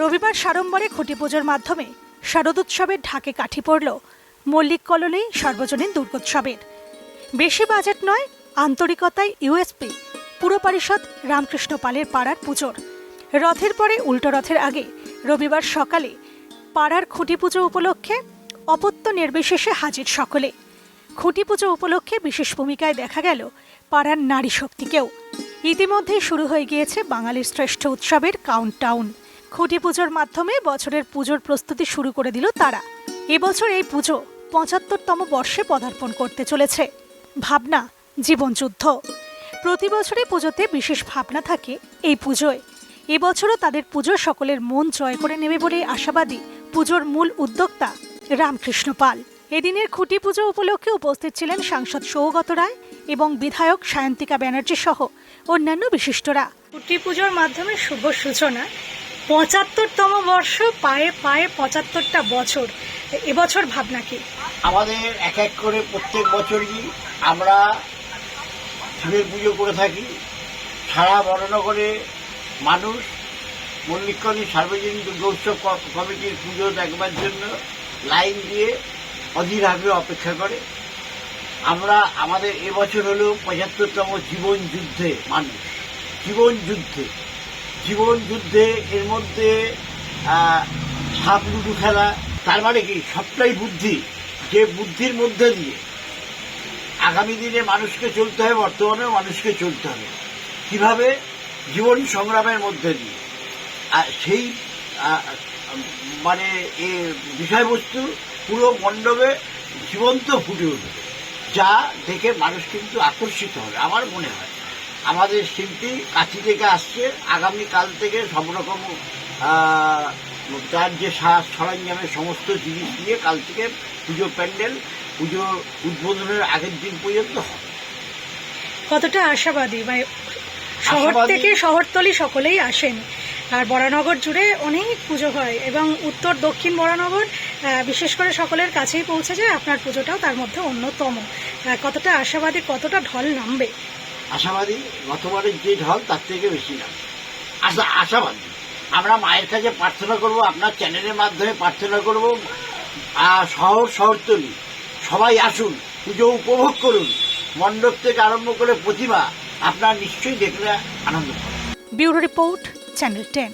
রবিবার সাড়ম্বরে খুঁটি পুজোর মাধ্যমে শারদোৎসবের ঢাকে কাঠি পড়ল মল্লিক কলোনি সর্বজনীন দুর্গোৎসবের। বেশি বাজেট নয়, আন্তরিকতায় ইউএসপি পুর পরিষদ রামকৃষ্ণ পালের পাড়ার পুজোর। রথের পরে উল্টো রথের আগে রবিবার সকালে পাড়ার খুঁটি পুজো উপলক্ষে অপত্য নির্বিশেষে হাজির সকলে। খুঁটি পুজো উপলক্ষে বিশেষ ভূমিকায় দেখা গেল পাড়ার নারী শক্তিকেও। ইতিমধ্যেই শুরু হয়ে গিয়েছে বাঙালির শ্রেষ্ঠ উৎসবের কাউন্টডাউন খুঁটি পুজোর মাধ্যমে বছরের পুজোর প্রস্তুতি শুরু করে দিল তারা। এবছর এই পুজো পঁচাত্তরতম বর্ষে পদার্পণ করতে চলেছে। ভাবনা জীবনযুদ্ধ প্রতি বছরই পুজোতে বিশেষ ভাবনা থাকে এই পুজোয়। এবছরও তাদের পুজো সকলের মন জয় করে নেবে বলে আশাবাদী পুজোর মূল উদ্যোক্তা রামকৃষ্ণ পাল। এদিনের খুঁটি পুজো উপলক্ষে উপস্থিত ছিলেন সাংসদ সৌগত রায় এবং বিধায়ক সায়ন্তিকা ব্যানার্জি সহ অন্যান্য বিশিষ্টরা। খুঁটি পুজোর মাধ্যমে শুভ সূচনা পঁচাত্তরতম বর্ষ, পায়ে পায়ে পঁচাত্তরটা বছর। এবছর ভাবনা কি? আমাদের এক এক করে প্রত্যেক বছরই আমরা শিবের পুজো করে থাকি। সারা বড়নগরে মানুষ মল্লিকনী সার্বজনীন দুর্গোৎসব কমিটির পুজো দেখবার জন্য লাইন দিয়ে অধীর আগ্রহে অপেক্ষা করে। আমরা, আমাদের এবছর হলো পঁচাত্তরতম জীবন যুদ্ধে মানুষ। জীবন যুদ্ধে। জীবন যুদ্ধে এর মধ্যে সাপ লুডু খেলা, তার মানে কি? সবটাই বুদ্ধি। যে বুদ্ধির মধ্যে দিয়ে আগামী দিনে মানুষকে চলতে হবে, বর্তমানেও মানুষকে চলতে হবে। কীভাবে? জীবন সংগ্রামের মধ্যে দিয়ে। আর সেই মানে এ বিষয়বস্তু পুরো মণ্ডপে জীবন্ত ফুটে উঠবে। যা দেখে মানুষ কিন্তু আকর্ষিত হবে, আমার মনে হয়। আমাদের শিল্পী কাছি থেকে আসছে। আগামী কাল থেকে সব রকম তার যে সাজ সরঞ্জামের সমস্ত জিনিস নিয়ে কাল থেকে পুজো প্যান্ডেল পুজো উদ্বোধনের আগের দিন পর্যন্ত হবে। কতটা আশাবাদী? মানে শহর থেকে শহরতলি সকলেই আসেন। আর বরানগর জুড়ে অনেক পুজো হয় এবং উত্তর দক্ষিণ বরানগর বিশেষ করে সকলের কাছেই পৌঁছে যায়। আপনার পুজোটাও তার মধ্যে অন্যতম। কতটা আশাবাদী কতটা ঢল নামবে? আশাবাদী গতবারের যে ঢল, তার থেকে বেশি না। আশা, আশাবাদী। আমরা মায়ের কাছে প্রার্থনা করব, আপনার চ্যানেলের মাধ্যমে প্রার্থনা করব। শহর, শহরতলি, সবাই আসুন, পুজো উপভোগ করুন। মণ্ডপ থেকে আরম্ভ করে প্রতিমা আপনার নিশ্চয়ই দেখলে আনন্দ পাবেন। Bureau report, channel ten.